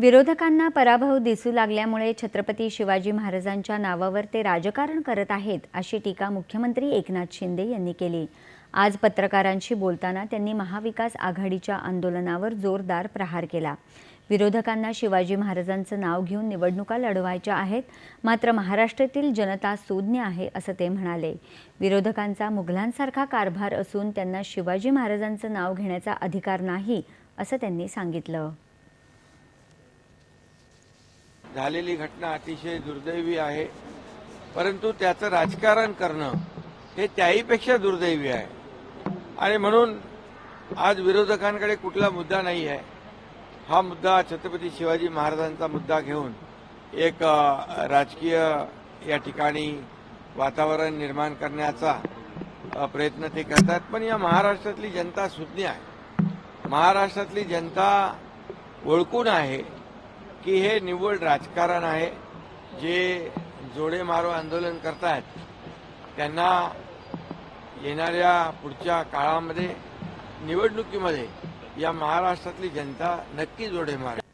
विरोधकांना पराभव दिसू लागल्यामुळे छत्रपती शिवाजी महाराजांच्या नावावर ते राजकारण करत आहेत अशी टीका मुख्यमंत्री एकनाथ शिंदे यांनी केली. आज पत्रकारांशी बोलताना त्यांनी महाविकास आघाडीच्या आंदोलनावर जोरदार प्रहार केला. विरोधकांना शिवाजी महाराजांचं नाव घेऊन निवडणुका लढवायच्या आहेत मात्र महाराष्ट्रातील जनता सुज्ञ आहे असं ते म्हणाले. विरोधकांचा मुघलांसारखा कारभार असून त्यांना शिवाजी महाराजांचं नाव घेण्याचा अधिकार नाही असं त्यांनी सांगितलं. झालेली घटना अतिशय दुर्दैवी आहे. परंतु त्याचं राजकारण करणं हे त्याहीपेक्षा दुर्दैवी आहे. आणि म्हणून आज विरोधकांकडे कुठला मुद्दा नाही आहे. हा मुद्दा छत्रपती शिवाजी महाराजांचा मुद्दा घेऊन एक राजकीय या ठिकाणी वातावरण निर्माण करण्याचा प्रयत्न ते करतात. पण या महाराष्ट्रातली जनता सुज्ञ आहे. महाराष्ट्रातली जनता ओळखून आहे. की हे निव्वळ राजकारण आहे. जे जोडे मारो आंदोलन करतात त्यांना येणाऱ्या पुढच्या काळामध्ये निवडणुकीमध्ये या महाराष्ट्रातली जनता नक्की जोडे मारेल.